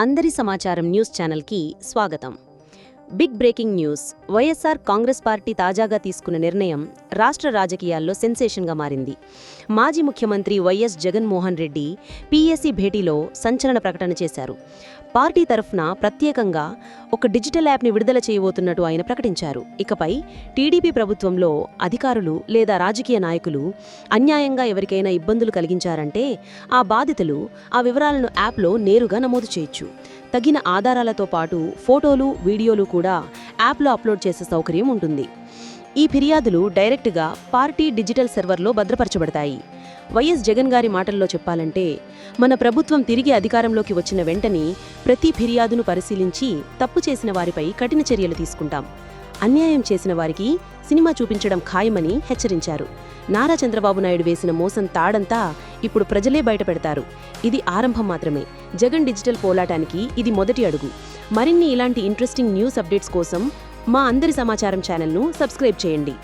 అందరి సమాచారం న్యూస్ ఛానల్కి స్వాగతం. Big breaking news. YSR Congress party తాజాగా తీసుకున్న నిర్ణయం రాష్ట్ర రాజకీయాల్లో సెన్సేషన్గా మారింది. మాజీ ముఖ్యమంత్రి వైఎస్ జగన్మోహన్ రెడ్డి పీఎస్సీ భేటీలో సంచలన ప్రకటన చేశారు. పార్టీ తరఫున ప్రత్యేకంగా ఒక డిజిటల్ యాప్ని విడుదల చేయబోతున్నట్టు ఆయన ప్రకటించారు. ఇకపై టీడీపీ ప్రభుత్వంలో అధికారులు లేదా రాజకీయ నాయకులు అన్యాయంగా ఎవరికైనా ఇబ్బందులు కలిగించారంటే ఆ బాధితులు ఆ వివరాలను యాప్లో నేరుగా నమోదు చేయొచ్చు. తగిన ఆధారాలతో పాటు ఫోటోలు వీడియోలు కూడా యాప్లో అప్లోడ్ చేసే సౌకర్యం ఉంటుంది. ఈ ఫిర్యాదులు డైరెక్ట్గా పార్టీ డిజిటల్ సర్వర్లో భద్రపరచబడతాయి. వైఎస్ జగన్ గారి మాటల్లో చెప్పాలంటే మన ప్రభుత్వం తిరిగి అధికారంలోకి వచ్చిన వెంటనే ప్రతి ఫిర్యాదును పరిశీలించి తప్పు చేసిన వారిపై కఠిన చర్యలు తీసుకుంటాం. అన్యాయం చేసిన వారికి సినిమా చూపించడం ఖాయమని హెచ్చరించారు. నారా చంద్రబాబు నాయుడు వేసిన మోసం తాడంతా ఇప్పుడు ప్రజలే బయటపెడతారు ఇది ఆరంభం మాత్రమే. జగన్ డిజిటల్ పోలాటానికి ఇది మొదటి అడుగు. మరిన్ని ఇలాంటి ఇంట్రెస్టింగ్ న్యూస్ అప్డేట్స్ కోసం మా అందరి సమాచారం ఛానల్ను సబ్స్క్రైబ్ చేయండి.